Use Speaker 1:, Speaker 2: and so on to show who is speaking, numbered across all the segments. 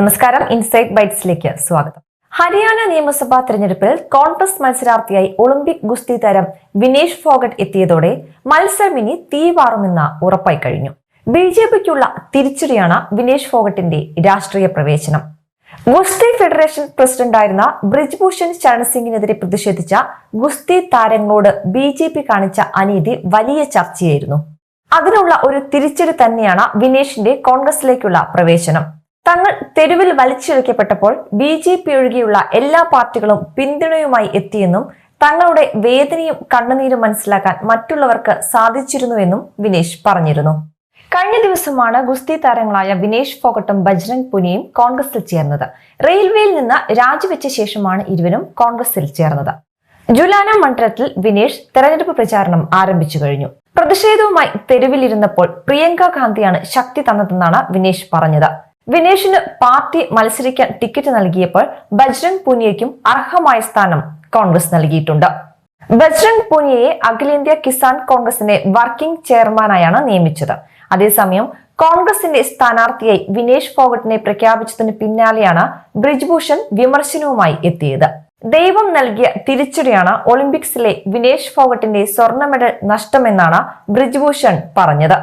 Speaker 1: നമസ്കാരം. ഇൻസൈറ്റ് ബൈറ്റ്സിലേക്ക് സ്വാഗതം. ഹരിയാന നിയമസഭാ തെരഞ്ഞെടുപ്പിൽ കോൺഗ്രസ് മത്സരാർത്ഥിയായി ഒളിമ്പിക് ഗുസ്തി താരം വിനേഷ് ഫോഗട്ട് എത്തിയതോടെ മത്സരം ഇനി തീവാറുമെന്ന് ഉറപ്പായി കഴിഞ്ഞു. ബി ജെ പിക്കുള്ള തിരിച്ചടിയാണ് വിനേഷ് ഫോഗട്ടിന്റെ രാഷ്ട്രീയ പ്രവേശനം. ഗുസ്തി ഫെഡറേഷൻ പ്രസിഡന്റായിരുന്ന ബ്രിജ്ഭൂഷൺ ശരൺ സിംഗിനെതിരെ പ്രതിഷേധിച്ച ഗുസ്തി താരങ്ങളോട് ബി ജെ പി കാണിച്ച അനീതി വലിയ ചർച്ചയായിരുന്നു. അതിനുള്ള ഒരു തിരിച്ചടി തന്നെയാണ് വിനേഷിന്റെ കോൺഗ്രസിലേക്കുള്ള പ്രവേശനം. തങ്ങൾ തെരുവിൽ വലിച്ചിഴക്കപ്പെട്ടപ്പോൾ ബി ജെ പി ഒഴികെയുള്ള എല്ലാ പാർട്ടികളും പിന്തുണയുമായി എത്തിയെന്നും തങ്ങളുടെ വേദനയും കണ്ണുനീരും മനസ്സിലാക്കാൻ മറ്റുള്ളവർക്ക് സാധിച്ചിരുന്നുവെന്നും വിനേഷ് പറഞ്ഞിരുന്നു. കഴിഞ്ഞ ദിവസമാണ് ഗുസ്തി താരങ്ങളായ വിനേഷ് ഫോഗട്ടും ബജ്രംഗ് പുനിയും കോൺഗ്രസിൽ ചേർന്നത്. റെയിൽവേയിൽ നിന്ന് രാജിവെച്ച ശേഷമാണ് ഇരുവരും കോൺഗ്രസിൽ ചേർന്നത്. ജുലാന മണ്ഡലത്തിൽ വിനേഷ് തെരഞ്ഞെടുപ്പ് പ്രചാരണം ആരംഭിച്ചു കഴിഞ്ഞു. പ്രതിഷേധവുമായി തെരുവിലിരുന്നപ്പോൾ പ്രിയങ്ക ഗാന്ധിയാണ് ശക്തി തന്നതെന്നാണ് വിനേഷ് പറഞ്ഞത്. വിനേഷിന് പാർട്ടി മത്സരിക്കാൻ ടിക്കറ്റ് നൽകിയപ്പോൾ ബജ്രംഗ് പൂനിയയ്ക്കും അർഹമായ സ്ഥാനം കോൺഗ്രസ് നൽകിയിട്ടുണ്ട്. ബജ്രംഗ് പൂനിയയെ അഖിലേന്ത്യാ കിസാൻ കോൺഗ്രസിന്റെ വർക്കിംഗ് ചെയർമാനായാണ് നിയമിച്ചത്. അതേസമയം കോൺഗ്രസിന്റെ സ്ഥാനാർത്ഥിയായി വിനേഷ് ഫോഗട്ടിനെ പ്രഖ്യാപിച്ചതിന് പിന്നാലെയാണ് ബ്രിജ്ഭൂഷൺ വിമർശനവുമായി എത്തിയത്. ദൈവം നൽകിയ തിരിച്ചടിയാണ് ഒളിമ്പിക്സിലെ വിനേഷ് ഫോഗട്ടിന്റെ സ്വർണ മെഡൽ നഷ്ടമെന്നാണ് ബ്രിജ്ഭൂഷൺ പറഞ്ഞത്.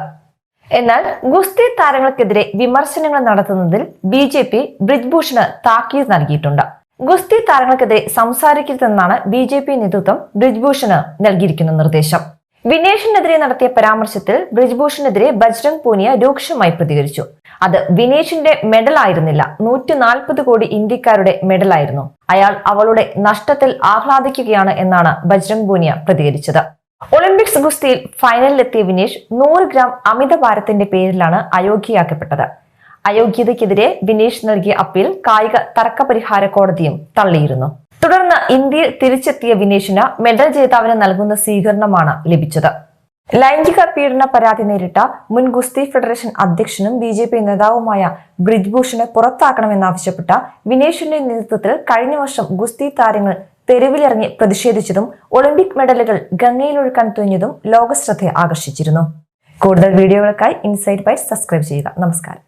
Speaker 1: എന്നാൽ ഗുസ്തി താരങ്ങൾക്കെതിരെ വിമർശനങ്ങൾ നടത്തുന്നതിൽ ബി ജെ പി ബ്രിജ്ഭൂഷണ് താക്കീത് നൽകിയിട്ടുണ്ട്. ഗുസ്തി താരങ്ങൾക്കെതിരെ സംസാരിക്കരുതെന്നാണ് ബി ജെ പി നേതൃത്വം ബ്രിജ്ഭൂഷണ് നൽകിയിരിക്കുന്ന നിർദ്ദേശം. വിനേഷിനെതിരെ നടത്തിയ പരാമർശത്തിൽ ബ്രിജ്ഭൂഷണെതിരെ ബജ്രംഗ് പൂനിയ രൂക്ഷമായി പ്രതികരിച്ചു. അത് വിനേഷിന്റെ മെഡൽ ആയിരുന്നില്ല നൂറ്റി നാൽപ്പത് കോടി ഇന്ത്യക്കാരുടെ മെഡലായിരുന്നു. അയാൾ അവളുടെ നഷ്ടത്തിൽ ആഹ്ലാദിക്കുകയാണ് എന്നാണ് ബജ്രംഗ് പൂനിയ പ്രതികരിച്ചത്. ഒളിമ്പിക്സ് ഗുസ്തിയിൽ ഫൈനലിലെത്തിയ വിനേഷ് നൂറ് ഗ്രാം അമിത ഭാരത്തിന്റെ പേരിലാണ് അയോഗ്യയാക്കപ്പെട്ടത്. അയോഗ്യതയ്ക്കെതിരെ വിനീഷ് നൽകിയ അപ്പീൽ കായിക തർക്ക പരിഹാര കോടതിയും തള്ളിയിരുന്നു. തുടർന്ന് ഇന്ത്യയിൽ തിരിച്ചെത്തിയ വിനേഷിന് മെഡൽ ജേതാവിന് നൽകുന്ന സ്വീകരണമാണ് ലഭിച്ചത്. ലൈംഗിക പീഡന പരാതി നേരിട്ട മുൻ ഗുസ്തി ഫെഡറേഷൻ അധ്യക്ഷനും ബി ജെ പി നേതാവുമായ ബ്രിജ്ഭൂഷണെ പുറത്താക്കണമെന്നാവശ്യപ്പെട്ട വിനേഷിന്റെ നേതൃത്വത്തിൽ കഴിഞ്ഞ വർഷം ഗുസ്തി താരങ്ങൾ തെരുവിലിറങ്ങി പ്രതിഷേധിച്ചതും ഒളിമ്പിക് മെഡലുകൾ ഗംഗയിലൊഴുക്കാൻ തുനിഞ്ഞതും ലോകശ്രദ്ധയെ ആകർഷിച്ചിരുന്നു. കൂടുതൽ വീഡിയോകൾക്കായി ഇൻസൈറ്റ് ബൈറ്റ് സബ്സ്ക്രൈബ് ചെയ്യുക. നമസ്കാരം.